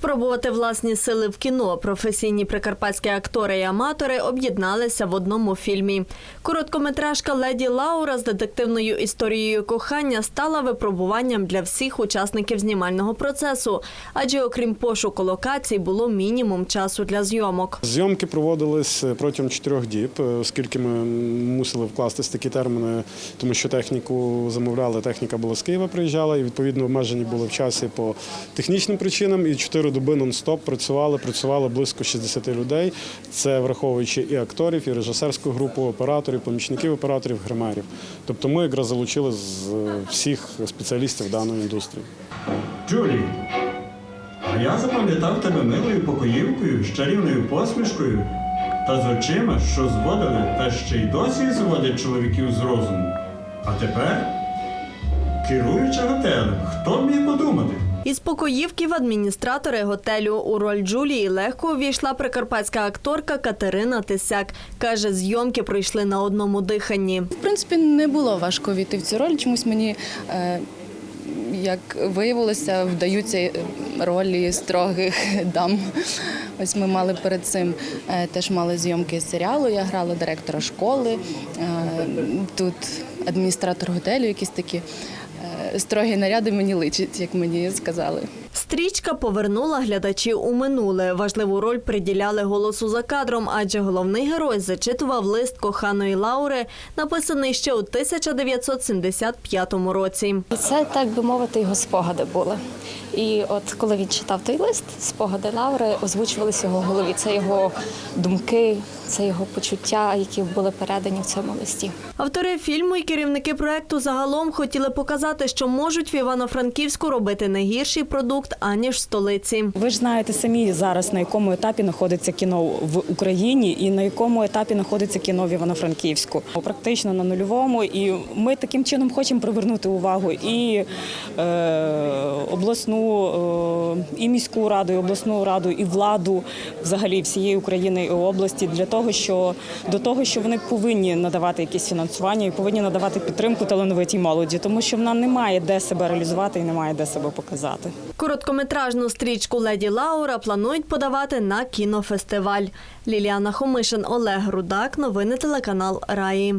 Спробувати власні сили в кіно професійні прикарпатські актори і аматори об'єдналися в одному фільмі. Короткометражка Леді Лаура з детективною історією кохання стала випробуванням для всіх учасників знімального процесу, адже окрім пошуку локацій було мінімум часу для зйомок. Зйомки проводились протягом чотирьох діб, е, оскільки ми мусили вкластись такі терміни, тому що техніку замовляли, техніка була з Києва, приїжджала, і відповідно обмежені були в часі по технічним причинам. І чотири доби нон-стоп працювали, працювали близько 60 людей. Це враховуючи і акторів, і режисерську групу, операторів, помічників операторів, гримерів. Тобто ми якраз залучили з всіх спеціалістів даної індустрії. Джулі, а я запам'ятав тебе милою покоївкою, з чарівною посмішкою та з очима, що зводили та ще й досі зводять чоловіків з розуму. А тепер керуюча готелем. Хто б міг подумати? Із покоївків адміністратори готелю у роль Джулії легко увійшла прикарпатська акторка Катерина Тисяк. Каже, зйомки пройшли на одному диханні. В принципі, не було важко війти в цю роль. Чомусь мені, е, як виявилося, вдаються е, ролі строгих дам. Ось ми мали перед цим е, теж мали зйомки з серіалу. Я грала директора школи. Тут адміністратор готелю, якісь такі строгі наряди мені личить, як мені сказали. Стрічка повернула глядачів у минуле. Важливу роль приділяли голосу за кадром, адже головний герой зачитував лист коханої Лаури, написаний ще у 1975 році. Це, так би мовити, його спогади були. І от коли він читав той лист, спогади Лаври озвучувалися в його голові. Це його думки, це його почуття, які були передані в цьому листі. Автори фільму і керівники проекту загалом хотіли показати, що можуть в Івано-Франківську робити не гірший продукт аніж в столиці. Ви ж знаєте самі зараз на якому етапі знаходиться кіно в Україні і на якому етапі знаходиться кіно в Івано-Франківську. Практично на нульовому. І ми таким чином хочемо привернути увагу і е, обласну, е, і міську раду, і обласну раду, і владу взагалі всієї України і області для того, що до того, що вони повинні надавати якісь фінансування і повинні надавати підтримку талановитій молоді, тому що вона не має де себе реалізувати і не має де себе показати. Короткометражну стрічку Леді Лаура планують подавати на кінофестиваль. Ліліана Хомишин, Олег Рудак. Новини телеканал Раї.